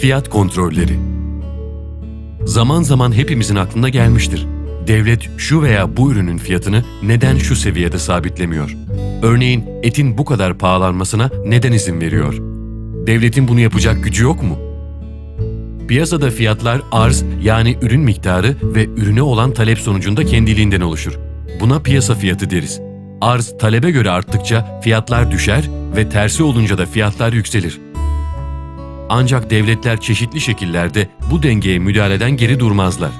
Fiyat kontrolleri. Zaman zaman hepimizin aklına gelmiştir. Devlet şu veya bu ürünün fiyatını neden şu seviyede sabitlemiyor? Örneğin etin bu kadar pahalanmasına neden izin veriyor? Devletin bunu yapacak gücü yok mu? Piyasada fiyatlar arz yani ürün miktarı ve ürüne olan talep sonucunda kendiliğinden oluşur. Buna piyasa fiyatı deriz. Arz talebe göre arttıkça fiyatlar düşer ve tersi olunca da fiyatlar yükselir. Ancak devletler çeşitli şekillerde bu dengeye müdahaleden geri durmazlar.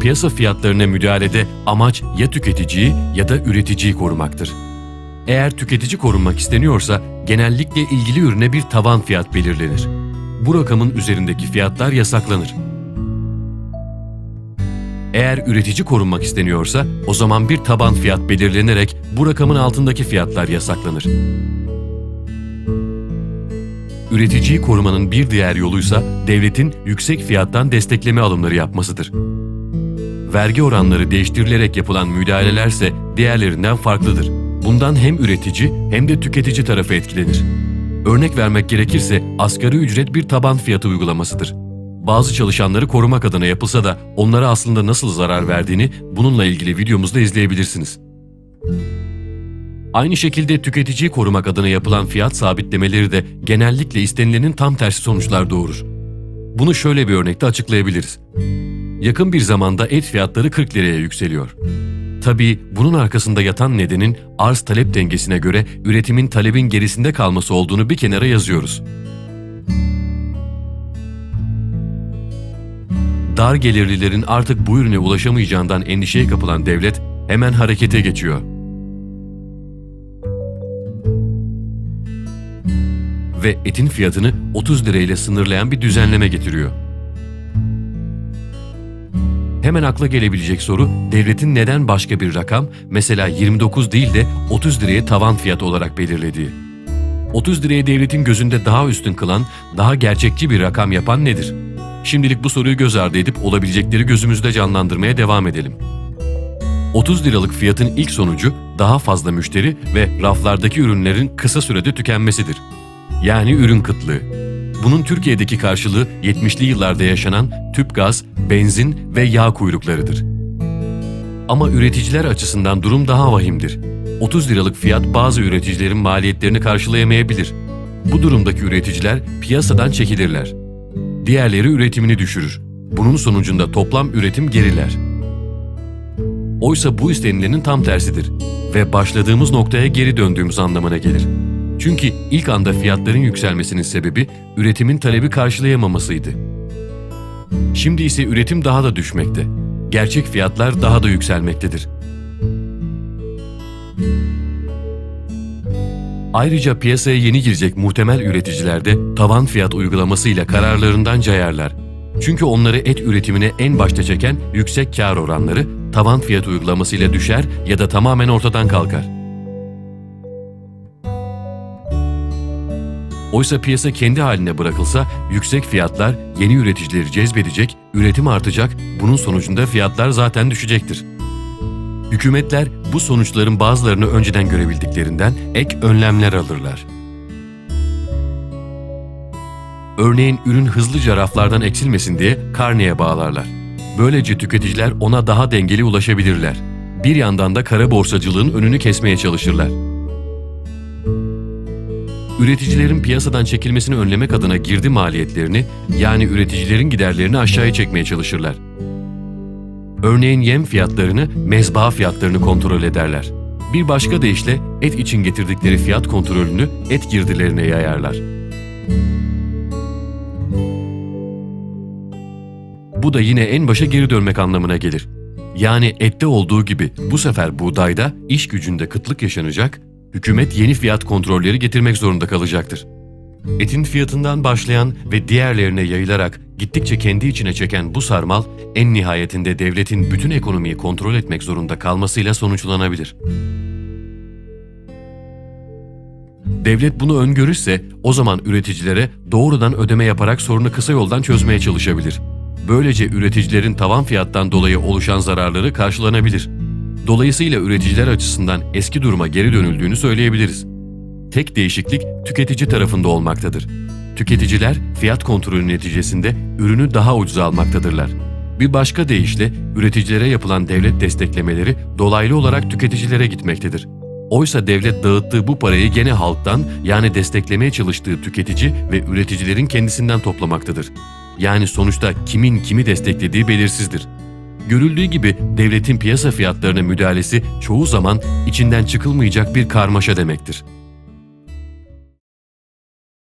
Piyasa fiyatlarına müdahalede amaç ya tüketiciyi ya da üreticiyi korumaktır. Eğer tüketici korunmak isteniyorsa genellikle ilgili ürüne bir tavan fiyat belirlenir. Bu rakamın üzerindeki fiyatlar yasaklanır. Eğer üretici korunmak isteniyorsa o zaman bir taban fiyat belirlenerek bu rakamın altındaki fiyatlar yasaklanır. Üreticiyi korumanın bir diğer yoluysa devletin yüksek fiyattan destekleme alımları yapmasıdır. Vergi oranları değiştirilerek yapılan müdahalelerse diğerlerinden farklıdır. Bundan hem üretici hem de tüketici tarafı etkilenir. Örnek vermek gerekirse asgari ücret bir taban fiyatı uygulamasıdır. Bazı çalışanları korumak adına yapılsa da onlara aslında nasıl zarar verdiğini bununla ilgili videomuzda izleyebilirsiniz. Aynı şekilde tüketiciyi korumak adına yapılan fiyat sabitlemeleri de genellikle istenilenin tam tersi sonuçlar doğurur. Bunu şöyle bir örnekte açıklayabiliriz. Yakın bir zamanda et fiyatları 40 liraya yükseliyor. Tabii bunun arkasında yatan nedenin arz talep dengesine göre üretimin talebin gerisinde kalması olduğunu bir kenara yazıyoruz. Dar gelirlilerin artık bu ürüne ulaşamayacağından endişeye kapılan devlet hemen harekete geçiyor. Ve etin fiyatını 30 lirayla sınırlayan bir düzenleme getiriyor. Hemen akla gelebilecek soru devletin neden başka bir rakam mesela 29 değil de 30 liraya tavan fiyat olarak belirlediği. 30 liraya devletin gözünde daha üstün kılan, daha gerçekçi bir rakam yapan nedir? Şimdilik bu soruyu göz ardı edip olabilecekleri gözümüzde canlandırmaya devam edelim. 30 liralık fiyatın ilk sonucu daha fazla müşteri ve raflardaki ürünlerin kısa sürede tükenmesidir. Yani ürün kıtlığı. Bunun Türkiye'deki karşılığı 70'li yıllarda yaşanan tüp gaz, benzin ve yağ kuyruklarıdır. Ama üreticiler açısından durum daha vahimdir. 30 liralık fiyat bazı üreticilerin maliyetlerini karşılayamayabilir. Bu durumdaki üreticiler piyasadan çekilirler. Diğerleri üretimini düşürür. Bunun sonucunda toplam üretim geriler. Oysa bu istenilenin tam tersidir ve başladığımız noktaya geri döndüğümüz anlamına gelir. Çünkü ilk anda fiyatların yükselmesinin sebebi üretimin talebi karşılayamamasıydı. Şimdi ise üretim daha da düşmekte. Gerçek fiyatlar daha da yükselmektedir. Ayrıca piyasaya yeni girecek muhtemel üreticiler de tavan fiyat uygulamasıyla kararlarından cayarlar. Çünkü onları et üretimine en başta çeken yüksek kar oranları tavan fiyat uygulamasıyla düşer ya da tamamen ortadan kalkar. Oysa piyasa kendi haline bırakılsa yüksek fiyatlar yeni üreticileri cezbedecek, üretim artacak, bunun sonucunda fiyatlar zaten düşecektir. Hükümetler bu sonuçların bazılarını önceden görebildiklerinden ek önlemler alırlar. Örneğin ürün hızlıca raflardan eksilmesin diye karneye bağlarlar. Böylece tüketiciler ona daha dengeli ulaşabilirler. Bir yandan da kara borsacılığın önünü kesmeye çalışırlar. Üreticilerin piyasadan çekilmesini önlemek adına girdi maliyetlerini yani üreticilerin giderlerini aşağıya çekmeye çalışırlar. Örneğin yem fiyatlarını, mezba fiyatlarını kontrol ederler. Bir başka deyişle et için getirdikleri fiyat kontrolünü et girdilerine yayarlar. Bu da yine en başa geri dönmek anlamına gelir. Yani ette olduğu gibi bu sefer buğdayda iş gücünde kıtlık yaşanacak, hükümet yeni fiyat kontrolleri getirmek zorunda kalacaktır. Etin fiyatından başlayan ve diğerlerine yayılarak gittikçe kendi içine çeken bu sarmal en nihayetinde devletin bütün ekonomiyi kontrol etmek zorunda kalmasıyla sonuçlanabilir. Devlet bunu öngörürse o zaman üreticilere doğrudan ödeme yaparak sorunu kısa yoldan çözmeye çalışabilir. Böylece üreticilerin tavan fiyattan dolayı oluşan zararları karşılanabilir. Dolayısıyla üreticiler açısından eski duruma geri dönüldüğünü söyleyebiliriz. Tek değişiklik tüketici tarafında olmaktadır. tüketiciler fiyat kontrolü neticesinde ürünü daha ucuza almaktadırlar. Bir başka deyişle üreticilere yapılan devlet desteklemeleri dolaylı olarak tüketicilere gitmektedir. Oysa devlet dağıttığı bu parayı gene halktan yani desteklemeye çalıştığı tüketici ve üreticilerin kendisinden toplamaktadır. Yani sonuçta kimin kimi desteklediği belirsizdir. Görüldüğü gibi devletin piyasa fiyatlarına müdahalesi çoğu zaman içinden çıkılmayacak bir karmaşa demektir.